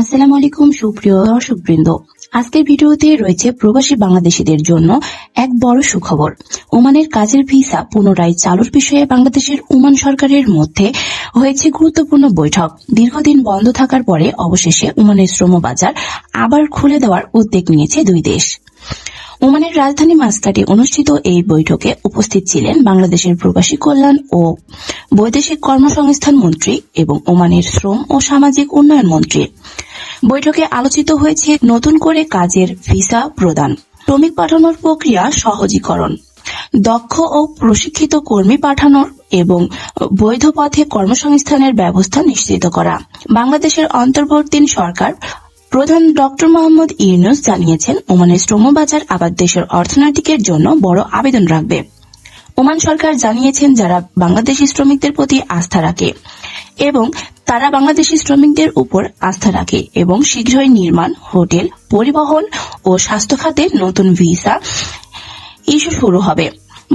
আসসালামু আলাইকুম, সুপ্রিয় দর্শকবৃন্দ। আজকের ভিডিওতে রয়েছে প্রবাসী বাংলাদেশিদের জন্য এক বড় সুখবর। ওমানের কাজের ভিসা পুনরায় চালুর বিষয়ে বাংলাদেশের ওমান সরকারের মধ্যে হয়েছে গুরুত্বপূর্ণ বৈঠক। দীর্ঘদিন বন্ধ থাকার পরে অবশেষে ওমানের শ্রম বাজার আবার খুলে দেওয়ার উদ্যোগ নিয়েছে দুই দেশ। ওমানের রাজধানী মাস্কাটে অনুষ্ঠিত এই বৈঠকে উপস্থিত ছিলেন বাংলাদেশের প্রবাসী কল্যাণ ও বৈদেশিক কর্মসংস্থান মন্ত্রী এবং ওমানের শ্রম ও সামাজিক উন্নয়ন মন্ত্রী। বৈঠকে আলোচিত হয়েছে নতুন করে কাজের ভিসা প্রদান, শ্রমিক পাঠানোর প্রক্রিয়া সহজীকরণ, দক্ষ ও প্রশিক্ষিত কর্মী পাঠানোর এবং বৈধ পথে কর্মসংস্থানের ব্যবস্থা নিশ্চিত করা। বাংলাদেশের অন্তর্বর্তী সরকার প্রধান ডক্টর মোহাম্মদ ইউনুস জানিয়েছেন, ওমানের শ্রমবাজার আবার দেশের অর্থনৈতিকের জন্য বড় আবেদন রাখবে। ওমান সরকার জানিয়েছেন, যারা বাংলাদেশি শ্রমিকদের প্রতি আস্থা রাখে এবং তারা বাংলাদেশি শ্রমিকদের উপর আস্থা রাখে এবং শীঘ্রই নির্মাণ, হোটেল, পরিবহন ও স্বাস্থ্য খাতে নতুন ভিসা ইস্যু শুরু হবে।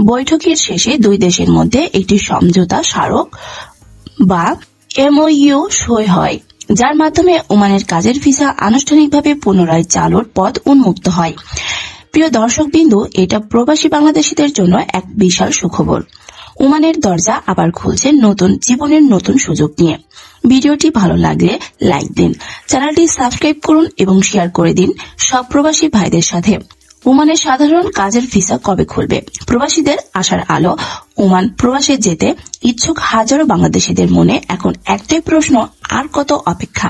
বৈঠকের শেষে দুই দেশের মধ্যে একটি সমঝোতা স্মারক বা এমওইউ সই হয়। যার মাধ্যমে ওমানের কাজের ভিসা আনুষ্ঠানিকভাবে পুনরায় চালুর পথ উন্মুক্ত হয়। প্রিয় দর্শকবিন্দু, এটা প্রবাসী বাংলাদেশীদের জন্য এক বিশাল সুখবর। ওমানের দরজা আবার খুলছে নতুন জীবনের নতুন সুযোগ নিয়ে। ভিডিওটি ভালো লাগলে লাইক দিন, চ্যানেলটি সাবস্ক্রাইব করুন এবং শেয়ার করে দিন সব প্রবাসী ভাইদের সাথে। ওমানের সাধারণ কাজের ভিসা কবে খুলবে? প্রবাসীদের আসার আলো। ওমান প্রবাসে যেতে ইচ্ছুক হাজারো বাংলাদেশিদের মনে এখন একটাই প্রশ্ন, আর কত অপেক্ষা?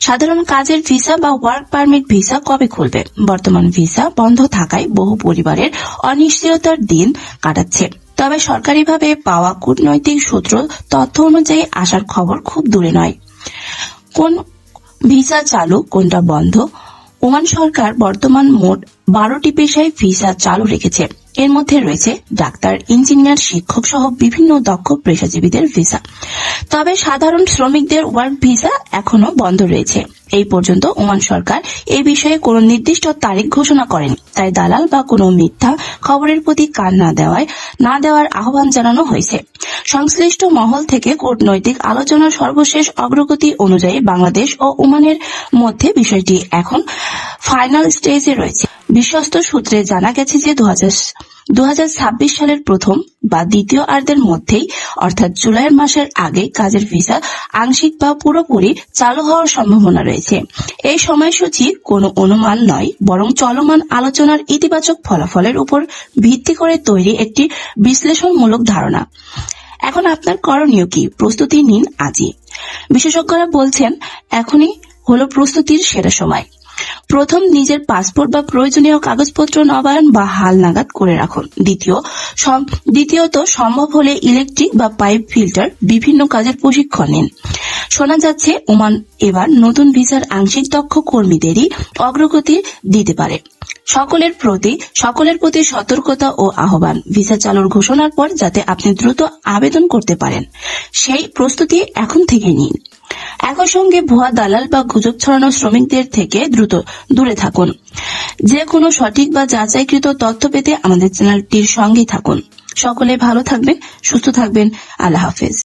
সাধারণ কাজের ভিসা বা ওয়ার্ক পারমিট ভিসা কবে খুলবে? বর্তমান ভিসা বন্ধ থাকায় বহু পরিবারের অনিশ্চয়তার দিন কাটাচ্ছে। তবে সরকারিভাবে পাওয়া কূটনৈতিক সূত্র তথ্য অনুযায়ী আসার খবর খুব দূরে নয়। কোন ভিসা চালু, কোনটা বন্ধ ওমান সরকার বর্তমান মোট বারোটি পেশায় ভিসা চালু রেখেছে। এর মধ্যে রয়েছে ডাক্তার, ইঞ্জিনিয়ার, শিক্ষক সহ বিভিন্ন দক্ষ পেশাজীবীদের ভিসা। তবে সাধারণ শ্রমিকদের ওয়ার্ক ভিসা এখনও বন্ধ রয়েছে। এই পর্যন্ত ওমান সরকার এই বিষয়ে কোনো নির্দিষ্ট তারিখ ঘোষণা করেন। তাই দালাল বা কোনো মিথ্যা খবরের প্রতি কান না দেওয়ায়, না দেওয়ার আহ্বান জানানো হয়েছে। সংশ্লিষ্ট মহল থেকে কূটনৈতিক আলোচনার সর্বশেষ অগ্রগতি অনুযায়ী বাংলাদেশ ও ওমানের মধ্যে বিষয়টি এখন ফাইনাল স্টেজে রয়েছে। বিশ্বস্ত সূত্রে জানা গেছে যে দু হাজার সালের প্রথম বা দ্বিতীয় আর্ধের মধ্যেই, অর্থাৎ জুলাই মাসের আগে কাজের ভিসা আংশিক বা পুরোপুরি চালু হওয়ার সম্ভাবনা রয়েছে। এই সময়সূচি কোনো অনুমান নয়, বরং চলমান আলোচনার ইতিবাচক ফলাফলের উপর ভিত্তি করে তৈরি একটি বিশ্লেষণমূলক ধারণা। এখন আপনার করণীয় কি? প্রস্তুতি নিন আজই। বিশেষজ্ঞরা বলছেন, এখনই হলো প্রস্তুতির সেরা সময়। প্রথম নিজের পাসপোর্ট বা প্রয়োজনীয় কাগজপত্র নবায়ন বা হাল নাগাদ করে রাখুন। দ্বিতীয় দ্বিতীয়ত সম্ভব হলে ইলেকট্রিক বা পাইপ ফিল্টার বিভিন্ন কাজের প্রশিক্ষণ নিন। শোনা যাচ্ছে, ওমান এবার নতুন ভিসার আংশিক দক্ষ কর্মীদেরই অগ্রগতি দিতে পারে। সকলের প্রতি সকলের প্রতি সতর্কতা ও আহ্বান। ভিসা চালুর ঘোষণার পর যাতে আপনি দ্রুত আবেদন করতে পারেন। সেই প্রস্তুতি এখন থেকে নিন। একই সঙ্গে ভুয়া দালাল বা গুজব ছড়ানো শ্রমিকদের থেকে দ্রুত দূরে থাকুন। যে কোনো সঠিক বা যাচাইকৃত তথ্য পেতে আমাদের চ্যানেলটির সঙ্গেই থাকুন। সকলে ভালো থাকবেন, সুস্থ থাকবেন। আল্লাহ হাফেজ।